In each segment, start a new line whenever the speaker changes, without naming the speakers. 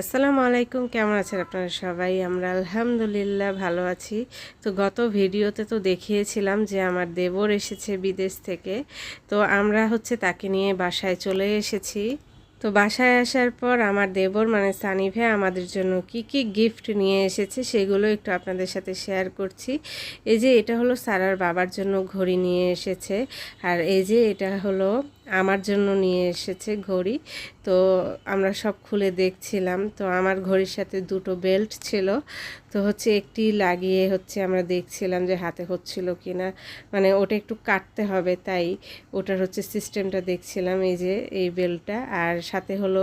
আসসালামু আলাইকুম, কেমন আছেন আপনারা সবাই? আমরা আলহামদুলিল্লাহ ভালো আছি। তো গত ভিডিওতে তো দেখিয়েছিলাম যে আমার দেবর এসেছে বিদেশ থেকে। তো আমরা হচ্ছে তাকে নিয়ে বাসায় চলে এসেছি। তো বাসায় আসার পর আমার দেবর মানে সানি ভাই আমাদের জন্য কি কি গিফট নিয়ে এসেছে সেগুলো একটু আপনাদের সাথে শেয়ার করছি। এই যে এটা হলো সারার বাবার জন্য ঘড়ি নিয়ে এসেছে। আর এই যে এটা হলো আমার জন্য নিয়ে এসেছে ঘড়ি। তো আমরা সব খুলে দেখছিলাম। তো আমার ঘড়ির সাথে দুটো বেল্ট ছিল। তো হচ্ছে একটি লাগিয়ে হচ্ছে আমরা দেখছিলাম যে হাতে হচ্ছিল কি না মানে ওটা একটু কাটতে হবে তাই ওটার হচ্ছে সিস্টেমটা দেখছিলাম এই যে এই বেল্টটা। আর সাথে হলো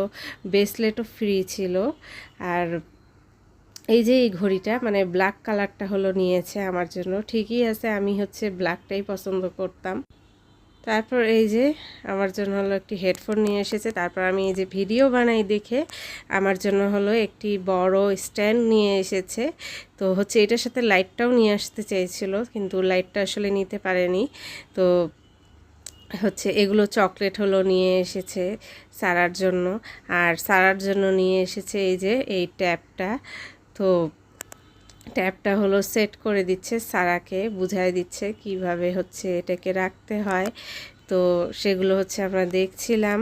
ব্রেসলেটও ফ্রি ছিল। আর এই যে এই ঘড়িটা মানে ব্ল্যাক কালারটা হলো নিয়েছে আমার জন্য। ঠিকই আছে, আমি হচ্ছে ব্ল্যাকটাই পছন্দ করতাম। তারপর এই যে আমার জন্য হলো একটি হেডফোন নিয়ে এসেছে। তারপর আমি এই যে ভিডিও বানাই দেখে আমার জন্য হলো একটি বড় স্ট্যান্ড নিয়ে এসেছে। তো হচ্ছে এটার সাথে লাইটটাও নিয়ে আসতে চেয়েছিল, কিন্তু লাইটটা আসলে নিতে পারেনি। তো হচ্ছে এগুলো চকলেট হলো নিয়ে এসেছে সারার জন্য। আর সারার জন্য নিয়ে এসেছে এই যে এই ট্যাপটা। তো ট্যাপটা হলো সেট করে দিচ্ছে, সারাকে বুঝাই দিচ্ছে কীভাবে হচ্ছে এটাকে রাখতে হয়। তো সেগুলো হচ্ছে আমরা দেখছিলাম।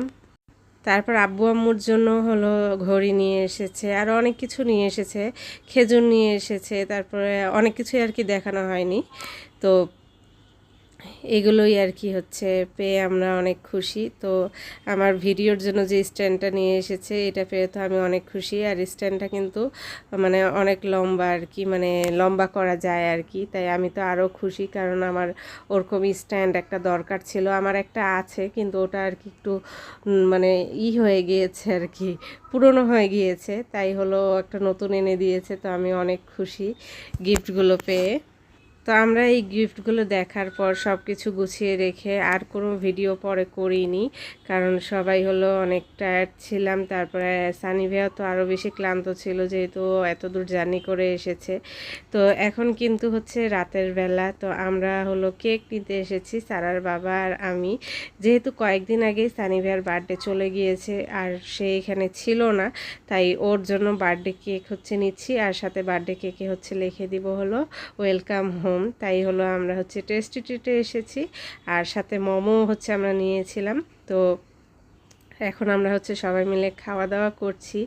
তারপর আব্বু আম্মুর জন্য হলো ঘড়ি নিয়ে এসেছে, আর অনেক কিছু নিয়ে এসেছে, খেজুর নিয়ে এসেছে, তারপরে অনেক কিছুই আর কি দেখানো হয়নি। তো এগুলোই আর কি হচ্ছে, পেয়ে আমরা অনেক খুশি। তো আমার ভিডিওর জন্য যে স্ট্যান্ডটা নিয়ে এসেছে, এটা পেয়ে তো আমি অনেক খুশি। আর স্ট্যান্ডটা কিন্তু মানে অনেক লম্বা আর কি মানে লম্বা করা যায় আর কি। তাই আমি তো আরও খুশি, কারণ আমার ওরকম স্ট্যান্ড একটা দরকার ছিল। আমার একটা আছে, কিন্তু ওটা আর কি একটু মানে ই হয়ে গিয়েছে আর কি, পুরনো হয়ে গিয়েছে। তাই হলো একটা নতুন এনে দিয়েছে, তো আমি অনেক খুশি গিফটগুলো পেয়ে। তো আমরা এই গিফটগুলো দেখার পর সব কিছু গুছিয়ে রেখে আর কোনো ভিডিও পরে করিনি, কারণ সবাই হলো অনেক টায়ার্ড ছিলাম। তারপরে সানি ভাইয়া তো আরও বেশি ক্লান্ত ছিল যেহেতু এত দূর জার্নি করে এসেছে। তো এখন কিন্তু হচ্ছে রাতের বেলা, তো আমরা হলো কেক নিতে এসেছি সারার বাবা আর আমি। যেহেতু কয়েকদিন আগে সানি ভাইয়ার বার্থডে চলে গিয়েছে আর সে এখানে ছিল না, তাই ওর জন্য বার্থডে কেক হচ্ছে নিচ্ছি। আর সাথে বার্থডে কেকে হচ্ছে লিখে দিব হলো ওয়েলকাম হোম হোম তাই হলো আমরা হচ্ছে টেস্টি ট্রিটে এসেছি। আর সাথে মোমো হচ্ছে আমরা নিয়েছিলাম। তো এখন আমরা হচ্ছে সবাই মিলে খাওয়া দাওয়া করছি।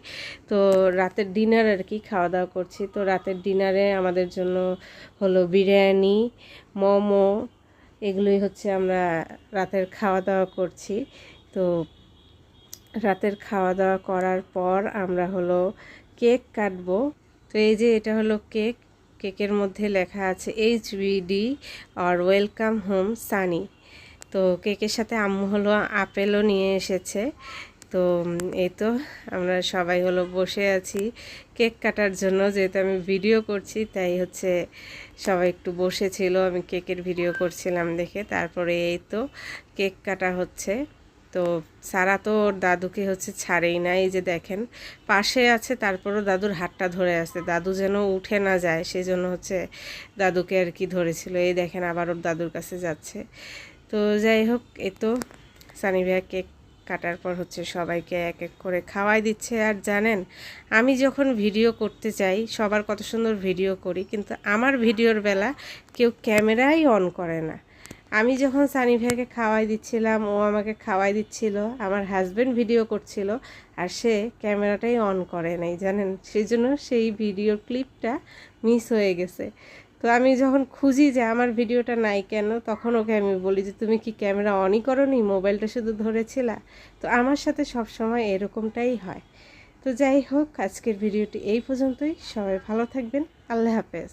তো রাতের ডিনার আর কি খাওয়া দাওয়া করছি। তো রাতের ডিনারে আমাদের জন্য হলো বিরিয়ানি, মোমো, এগুলোই হচ্ছে আমরা রাতের খাওয়া দাওয়া করছি। তো রাতের খাওয়া দাওয়া করার পর আমরা হলো কেক কাটবো। তো এই যে এটা হলো কেক কেকের মধ্যে লেখা আছে এইচ বিডি আর ওয়েলকাম হোম সানি তো কেকের সাথে আম্মু হলো আপেলও নিয়ে এসেছে। তো এই তো আমরা সবাই হলো বসে আছি কেক কাটার জন্য। যেহেতু আমি ভিডিও করছি, তাই হচ্ছে সবাই একটু বসেছিল। আমি কেকের ভিডিও করছিলাম দেখে, তারপরে এই তো কেক কাটা হচ্ছে। তো সারা তো ওর দাদুকে হচ্ছে ছাড়েই না, এই যে দেখেন। পাশে আছে, তারপরও দাদুর হাতটা ধরে আছে। দাদু যেন উঠে না যায় সেই জন্য হচ্ছে দাদুকে আর কি ধরেছিল। এই দেখেন আবার ওর দাদুর কাছে যাচ্ছে। তো যাই হোক, এ তো সানি ভাইয়া কেক কাটার পর হচ্ছে সবাইকে এক এক করে খাওয়াই দিচ্ছে। আর জানেন, আমি যখন ভিডিও করতে চাই, সবার কত সুন্দর ভিডিও করি, কিন্তু আমার ভিডিওর বেলা কেউ ক্যামেরাই অন করে না। আমি যখন সানি ভাইকে খাওয়াই দিচ্ছিলাম, ও আমাকে খাওয়াই দিচ্ছিল, আমার হাজব্যান্ড ভিডিও করছিল, আর সে ক্যামেরাটাই অন করে নাই, জানেন? সেই জন্য সেই ভিডিও ক্লিপটা মিস হয়ে গেছে। তো আমি যখন খুঁজি যে আমার ভিডিওটা নাই কেন, তখন ওকে আমি বলি যে, তুমি কি ক্যামেরা অনই করো নি মোবাইলটা শুধু ধরেছিলা? তো আমার সাথে সব সময় এরকমটাই হয়। তো যাই হোক, আজকের ভিডিওটি এই পর্যন্তই। সবাই ভালো থাকবেন। আল্লাহ হাফেজ।